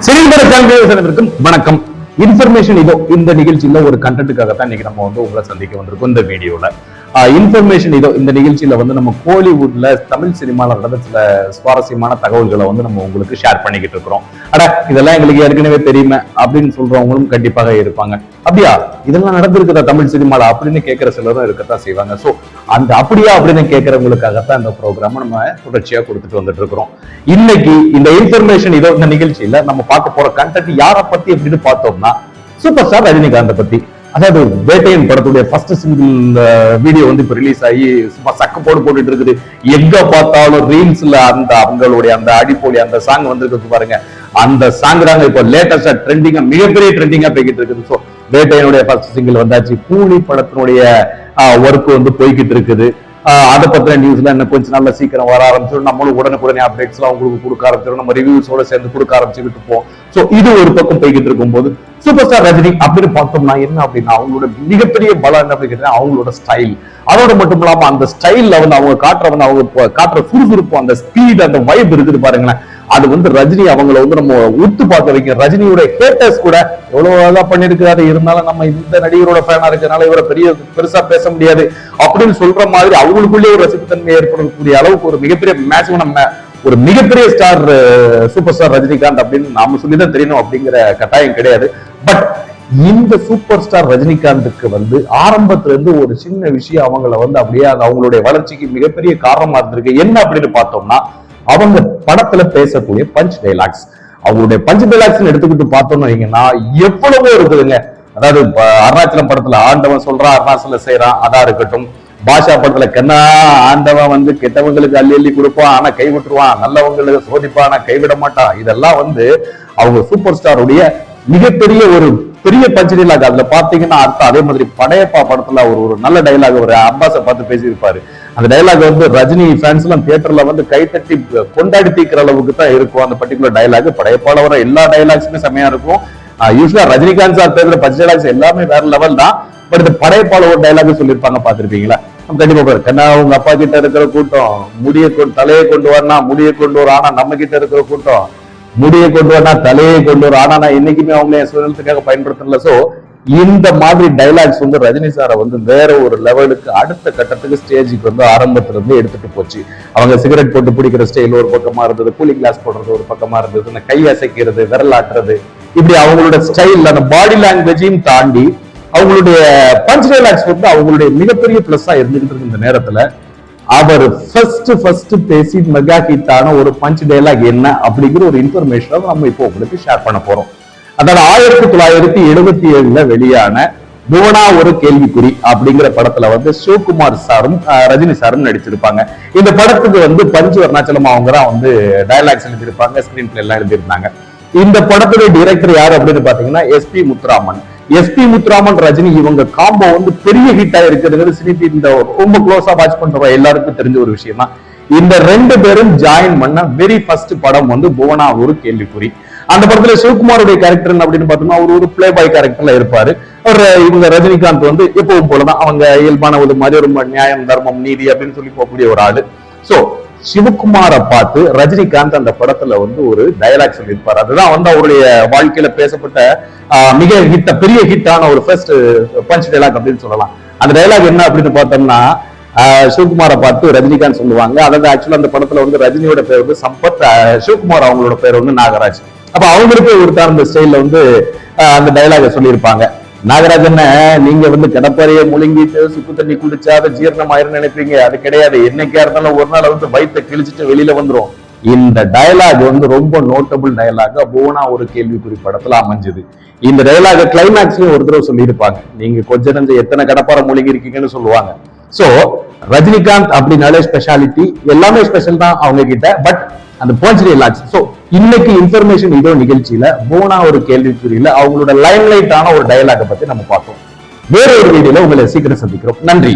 சிறுபட சேனலுக்கும் வணக்கம். இன்ஃபர்மேஷன் இதோ இந்த நிகழ்ச்சியில ஒரு கண்டென்ட்டுக்காக தான் இன்னைக்கு நம்ம வந்து உங்களை சந்திக்க வந்திருக்கோம் இந்த வீடியோல இன்ஃபர்மேஷன் இதோ இந்த நிகழ்ச்சியில வந்து நம்ம கோலிவுட்ல தமிழ் சினிமால நடந்த சில சுவாரஸ்யமான தகவல்களை வந்து நம்ம உங்களுக்கு ஷேர் பண்ணிக்கிட்டு இருக்கிறோம். அட இதெல்லாம் எங்களுக்கு ஏற்கனவே தெரியுமே அப்படின்னு சொல்றவங்களும் கண்டிப்பாக இருப்பாங்க. அப்படியா? இதெல்லாம் நடந்திருக்குதா தமிழ் சினிமால அப்படின்னு கேட்கிற சிலரும் இருக்கத்தான் செய்வாங்க. சோ அந்த அப்படியா அப்படின்னு கேட்கறவங்களுக்காகத்தான் இந்த ப்ரோக்ராம் நம்ம தொடர்ச்சியா கொடுத்துட்டு வந்துட்டு இருக்கிறோம். இன்னைக்கு இந்த இன்ஃபர்மேஷன் இதோ இந்த நிகழ்ச்சியில நம்ம பார்க்க போற கண்டென்ட் யாரை பத்தி அப்படின்னு பார்த்தோம்னா சூப்பர் ஸ்டார் ரஜினிகாந்த் பத்தி. அதாவது வேட்டையன் படத்துடைய ஃபர்ஸ்ட் சிங்கிள் வீடியோ வந்து இப்போ ரிலீஸ் ஆகி சும்மா சக்க போடு போட்டுட்டு இருக்குது. எங்க பார்த்தாலும் ரீல்ஸ்ல அந்த அவங்களுடைய அந்த அடிப்பொலி அந்த சாங் வந்திருக்கு பாருங்க. அந்த சாங் தாங்க இப்போ லேட்டஸ்டா ட்ரெண்டிங்கா மிகப்பெரிய ட்ரெண்டிங்கா போய்கிட்டு இருக்குது. ஸோ வேட்டையனுடைய ஃபர்ஸ்ட் சிங்கிள் வந்தாச்சு. கூலி படத்தினுடைய ஒர்க் வந்து போய்கிட்டு இருக்குது. அதை பத்தின நியூஸ்ல என்ன கொஞ்சம் நல்லா சீக்கிரம் வர ஆரம்பிச்சிடும். நம்மளும் உடனுக்குடனே அப்டேட்ஸ் எல்லாம் உங்களுக்கு கொடுக்க ஆரம்பிச்சிடும். நம்ம ரிவ்யூஸோட சேர்ந்து கொடுக்க ஆரம்பிச்சுக்கிட்டு இருப்போம். சோ இது ஒரு பக்கம் போய்கிட்டு இருக்கும்போது சூப்பர் ஸ்டார் ரஜினி அப்படின்னு பார்த்தோம்னா என்ன அப்படின்னா அவங்களோட மிகப்பெரிய பலம் என்ன அப்படின்னு கேட்டீங்கன்னா அவங்களோட ஸ்டைல் அதோட மட்டும் இல்லாம அந்த ஸ்டைல்ல வந்து அவங்க காட்டுற வந்து அவங்க காட்டுற சுறுசுறுப்பு அந்த ஸ்பீட் அந்த வைப் இருக்குது பாருங்களேன். அது வந்து ரஜினி அவங்கள வந்து நம்ம உத்து பார்க்க வைக்கும் ரஜினியோட ஹேட்டர்ஸ் கூட எவ்வளவு அழகா பண்ணிருக்கிறாரு இருந்தாலும் நம்ம இந்த நடிகரோட ஃபேனா இருக்கனால இவரை பெரிய பெருசா பேச முடியாது. அப்படின்னு சொல்ற மாதிரி அவங்களுக்குள்ளே ஒரு ரசிப்புத்தன்மை ஏற்படக்கூடிய அளவுக்கு ஒரு மிகப்பெரிய மேட்ச் நம்ம ஒரு மிகப்பெரிய ஸ்டார் சூப்பர் ஸ்டார் ரஜினிகாந்த் அப்படின்னு நாம சொல்லிதான் தெரியணும் அப்படிங்கிற கட்டாயம் கிடையாது. பட் இந்த சூப்பர் ஸ்டார் ரஜினிகாந்துக்கு வந்து ஆரம்பத்துல இருந்து ஒரு சின்ன விஷயம் அவங்கள வந்து அப்படியே அது அவங்களுடைய வளர்ச்சிக்கு மிகப்பெரிய காரணமா இருந்திருக்கு. என்ன அப்படின்னு பார்த்தோம்னா அவங்க படத்துல பேசக்கூடிய பஞ்ச் டைலாக்ஸ் அவங்களுடைய பஞ்ச் டைலாக்ஸ் எடுத்துக்கிட்டு பார்த்தோம்னு வைங்கன்னா எவ்வளவோ இருக்குதுங்க. அதாவது அருணாச்சலம் படத்துல ஆண்டவன் சொல்றான் அருணாச்சல செய்யறான் அதா இருக்கட்டும். பாஷா படத்துல கண்ணா ஆண்டவன் வந்து கெட்டவங்களுக்கு அள்ளி அள்ளி கொடுப்பான் ஆனா கை விட்டுருவான் நல்லவங்களுக்கு சோதிப்பான் ஆனா கைவிட மாட்டான். இதெல்லாம் வந்து அவங்க சூப்பர் ஸ்டாருடைய மிகப்பெரிய ஒரு பெரிய பஞ்ச் டைலாக் அதுல பாத்தீங்கன்னா அர்த்தம் அதே மாதிரி படையப்பா படத்துல ஒரு ஒரு நல்ல டைலாக் ஒரு அப்பாஸை பார்த்து பேசியிருப்பாரு. அந்த டைலாக் வந்து ரஜினி ஃபேன்ஸ் எல்லாம் தியேட்டர்ல வந்து கைத்தட்டி கொண்டாடி தீக்கிற அளவுக்கு தான் இருக்கும். அந்த பர்டிகுலர் டைலாக் படையப்பால வர எல்லா டைலாக்ஸுமே செம்மையா இருக்கும். யூஸ்வலா ரஜினிகாந்த் சார் பேசுற பச்சை டைலாக்ஸ் எல்லாமே வேற லெவல் தான். பட் இந்த படையப்பால ஒரு டைலாக் சொல்லியிருப்பாங்க பாத்திருப்பீங்களா நம்ம கண்டிப்பா பாரு கண்ணா உங்க அப்பா கிட்ட இருக்கிற கூட்டம் முடிய கொண்டு தலையை கொண்டு வரனா முடிய கொண்டு வர ஆனா நம்ம கிட்ட இருக்கிற கூட்டம் முடியை கொண்டு வரனா தலையை கொண்டு வர ஆனா நான் என்னைக்குமே அவங்களே என் சுதந்திரத்துக்காக பயன்படுத்தல. சோ இந்த மாதிரி டைலாக்ஸ் வந்து ரஜினி சாரை வந்து வேற ஒரு லெவலுக்கு அடுத்த கட்டத்துக்கு ஸ்டேஜுக்கு வந்து ஆரம்பத்துல இருந்து எடுத்துட்டு போச்சு. அவங்க சிகரெட் போட்டு பிடிக்கிற ஸ்டைல் ஒரு பக்கமா இருந்தது கூலிங் கிளாஸ் போடுறது ஒரு பக்கமா இருந்தது இந்த கை அசைக்கிறது விரலாட்டுறது இப்படி அவங்களோட ஸ்டைல் அந்த பாடி லாங்குவேஜையும் தாண்டி அவங்களுடைய பஞ்ச் டைலாக்ஸ் வந்து அவங்களுடைய மிகப்பெரிய பிளஸ்ஸா இருந்துகிட்டு இருக்கு இந்த நேரத்துல அவர் ஃபர்ஸ்ட் ஃபர்ஸ்ட் பேசி மெகா ஹிட்டான ஒரு பஞ்ச் டைலாக் என்ன அப்படிங்கிற ஒரு இன்ஃபர்மேஷனை நம்ம இப்போ உங்களுக்கு ஷேர் பண்ண போறோம். அதாவது ஆயிரத்தி தொள்ளாயிரத்தி எழுபத்தி ஏழுல வெளியான புவனா ஒரு கேள்விக்குறி அப்படிங்கிற படத்துல வந்து சிவகுமார் சாரும் ரஜினி சாரும் நடிச்சிருப்பாங்க. இந்த படத்துக்கு வந்து பஞ்சு அருணாச்சலம் அவங்க தான் வந்து டயலாக்ஸ் எழுதியிருப்பாங்க ஸ்கிரீன் பிளே எல்லாம் எழுதியிருந்தாங்க. இந்த படத்துடைய டைரக்டர் யார் அப்படின்னு பாத்தீங்கன்னா S P Muthuraman. S P Muthuraman Rajini இவங்க காம்போ வந்து பெரிய ஹிட் ஆயிருக்கிறது சினிபி இந்த ரொம்ப க்ளோஸா வாட்ச் பண்றவங்க எல்லாருக்கும் தெரிஞ்ச ஒரு விஷயம் தான் இந்த ரெண்டு பேரும் ஜாயின் பண்ண வெரி ஃபர்ஸ்ட் படம் வந்து புவனா ஒரு கேள்விக்குறி. அந்த படத்துல சிவகுமாருடைய கேரக்டர் அப்படின்னு பார்த்தோம்னா அவர் ஒரு பிளே பாய் கேரக்டர்ல இருப்பாரு. அவர் இவங்க ரஜினிகாந்த் வந்து எப்பவும் போலதான் அவங்க இயல்பான ஒரு மாதிரி ரொம்ப நியாயம் தர்மம் நீதி அப்படின்னு சொல்லி போகக்கூடிய ஒரு ஆளு. சோ சிவகுமாரை பார்த்து ரஜினிகாந்த் அந்த படத்துல வந்து ஒரு டயலாக் சொல்லியிருப்பார். அதுதான் வந்து அவருடைய வாழ்க்கையில பேசப்பட்ட ஆஹ், மிக ஹிட் பெரிய ஹிட்டான ஒரு ஃபர்ஸ்ட் பஞ்ச் டயலாக் அப்படின்னு சொல்லலாம். அந்த டயலாக் என்ன அப்படின்னு பார்த்தோம்னா சிவகுமாரை பார்த்து ரஜினிகாந்த் சொல்லுவாங்க. அதாவது ஆக்சுவலா அந்த படத்துல வந்து ரஜினியோட பேர் வந்து சம்பத் சிவகுமார் அவங்களோட பேர் வந்து நாகராஜ். அப்ப அவங்களுக்கு ஒருத்தர் அந்த ஸ்டைல்ல வந்து அந்த டைலாக சொல்லியிருப்பாங்க. நாகராஜன் நீங்க வந்து கடப்பாறைய முழுங்கிட்டு சுக்கு தண்ணி குளிச்சாத அது ஜீரணமாயிரும் நினைப்பீங்க. அது கிடையாது. என்னைக்கா இருந்தாலும் ஒரு நாள் வந்து வயிற்ற கிழிச்சிட்டு வெளியில வந்துரும். இந்த டயலாக் வந்து ரொம்ப நோட்டபுள் டயலாக போனா ஒரு கேள்விக்குறி படத்துல அமைஞ்சது. இந்த டயலாக கிளைமேக்ஸ்லயும் ஒரு தடவை சொல்லியிருப்பாங்க. நீங்க கொஞ்ச நஞ்சம் எத்தனை கடப்பாறை முழுங்கி இருக்கீங்கன்னு சொல்லுவாங்க. சோ ரஜினிகாந்த் அப்படின்னாலே ஸ்பெஷாலிட்டி எல்லாமே ஸ்பெஷல் தான் அவங்க கிட்ட. பட் அந்த போஞ்சரி லாட்ச் சோ இன்னைக்கு இன்ஃபர்மேஷன் இதோ நிகழ்ச்சியில போனா ஒரு கேள்விக்குறியில அவங்களோட லைம்லைட்டான ஒரு டயலாக பத்தி நம்ம பார்த்தோம் வேற ஒரு வீடியோல உங்களை சீக்கிரம் சந்திக்கிறோம். நன்றி.